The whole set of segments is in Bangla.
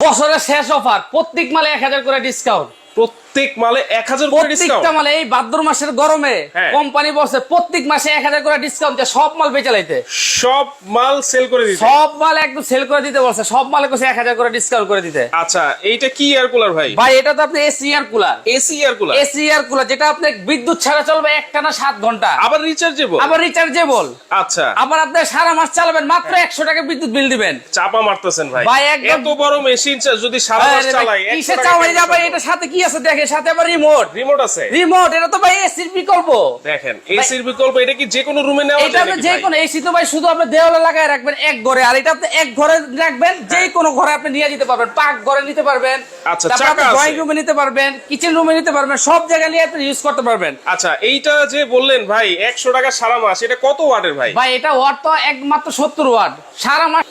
বছরের শেষ অফার প্রত্যেক মালে এক হাজার করে ডিসকাউন্ট প্রত্যেক মালে এক হাজার করে ডিসকাউন্ট প্রত্যেকটা মালে এই ভাদ্র মাসের গরমে হ্যাঁ। কোম্পানি বলছে প্রত্যেক মাসে এক হাজার করে ডিসকাউন্ট সব মাল বেচে লাইতে। সব মাল সেল করে দিতে। সব মাল একদম সেল করে দিতে বলছে সব মালে এক হাজার করে ডিসকাউন্ট করে দিতে। আচ্ছা এইটা কি এয়ার কুলার ভাই? ভাই এটা তো আপনি AC air cooler AC air cooler AC air cooler যেটা আপনি বিদ্যুৎ ছাড়া চলবে একটানা সাত ঘণ্টা। আবার রিচার্জেবল আবার রিচার্জেবল আচ্ছা। আবার আপনি সারা মাস চালাবেন মাত্র একশো টাকা বিদ্যুৎ বিল দিবেন। চাপা মারতেছেন ভাই। ভাই, একদম- এত বড় মেশিন যদি সারা মাস চালাই কিসে চাওয়াই যাবে? এটার সাথে কি আছে দেখে সাথে আবার রিমোট রিমোট আছে। রিমোট এটা তো ভাই এসির বিকল্প। দেখেন এসির বিকল্প এটা কি যে কোনো রুমে নেওয়া এটা যে কোনো এসি তো ভাই শুধু আপনি দেওয়ালে লাগায় রাখবেন এক ঘরে। আর এটা আপনি এক ঘরে রাখবেন যে কোনো ঘরে আপনি নিয়ে যেতে পারবেন। পাক ঘরে নিতে পারবেন আচ্ছা, চাকা। ড্রয়িং রুমে নিতে পারবেন কিচেন রুমে নিতে পারবেন সব জায়গায় নিয়ে আপনি ইউজ করতে পারবেন। আচ্ছা এইটা যে বললেন ভাই একশো টাকা সারা মাস এটা কত ওয়াটের ভাই? ভাই এটা ওয়াট তো একমাত্র সত্তর ওয়াট। সারা মাস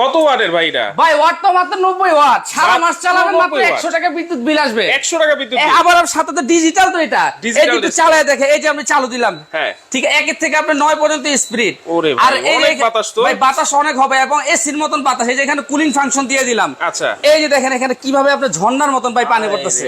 কত ওয়াটের ভাই এটা? ভাই ওয়াট তো মাত্র নব্বই ওয়াট। সারা মাস চালাবেন মাত্র 90 ওয়াট। একশো টাকা বিদ্যুৎ বিল আসবে। একশো টাকা বিদ্যুৎ bill। আবার সাথে তো ডিজিটাল তো এটা। এই যে একটু চালায় দেখে এই যে আমি চালু দিলাম। হ্যাঁ। ঠিক আছে একের থেকে আপনি নয় পর্যন্ত স্পিড ওরে ভাই, অনেক বাতাস তো। ভাই বাতাস অনেক হবে এবং এসির মতন বাতাস। এই যে এখানে কুলিং ফাংশন দিয়ে দিলাম। আচ্ছা। এই যে দেখেন এখানে কীভাবে আপনি ঝর্ণার মতন ভাই পানি পড়তেছে।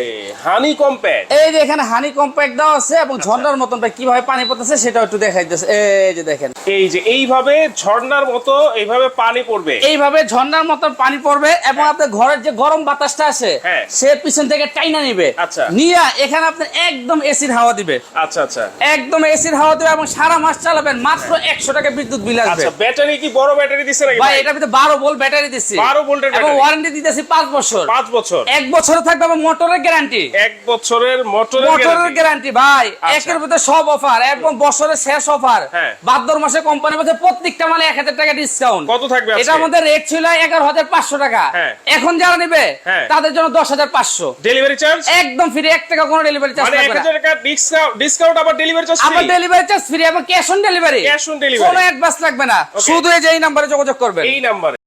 হানি কম্প্যাক্ট এই যে এখানে হানি কম্প্যাক্ট দেওয়া আছে এবং আচ্ছা। ঝর্ণার মতন ভাই কীভাবে পানি পড়তেছে সেটাও একটু দেখাই দেখাইতেছে। এই যে দেখেন। এই যে এইভাবে ঝর্ণার মতো এইভাবে পানি পড়বে। এইভাবে ঝর্ণার মতন পানি পড়বে এবং আপনার ঘরের যে গরম বাতাসটা আছে হ্যাঁ। সে পিছন থেকে টাইনা নিবে। আচ্ছা। নিয়ে এখানে আপনি একদম এসির হাওয়া দিবে। আচ্ছা আচ্ছা। একদম এসির হাওয়া দেবে এবং সারা মাস চালাবেন মাত্র একশো টাকা বিদ্যুৎ বিল আসবে। আচ্ছা ব্যাটারি কি বড় ব্যাটারি দিছে নাকি ভাই এটা ভিতরে বারো ভোল্ট ব্যাটারি দিচ্ছি 12 ভোল্টের এবং ওয়ারেন্টি দিতেছি পাঁচ বছর। পাঁচ বছর। এক বছরে থাকবে এবং মোটরের গ্যারান্টি এক বছরের মোটরের মোটরের গ্যারান্টি ভাই। আচ্ছা। একের ভিতরে সব অফার এবং বছরের শেষ অফার হ্যাঁ। ভাদ্র মাসে কোম্পানির মধ্যে প্রত্যেকটা মালে এক হাজার টাকা ডিসকাউন্ট কত থাকবে এটা আমাদের রেট ছিল এগারো হাজার পাঁচশো টাকা। হ্যাঁ। এখন যারা নেবে হ্যাঁ। তাদের জন্য দশ হাজার পাঁচশো। ডেলিভারি চার্জ একদম ফ্রি এক টাকা কোনো ডেলিভারি চার্জ ডিসকাউন্ট আবার ডেলিভারি চার্জ আবার ডেলিভারি চার্জ ফ্রি এবং cash on delivery cash on delivery কোনো অ্যাডভান্স লাগবে না। শুধু এই যে এই নাম্বারে যোগাযোগ করবেন। এই নাম্বারে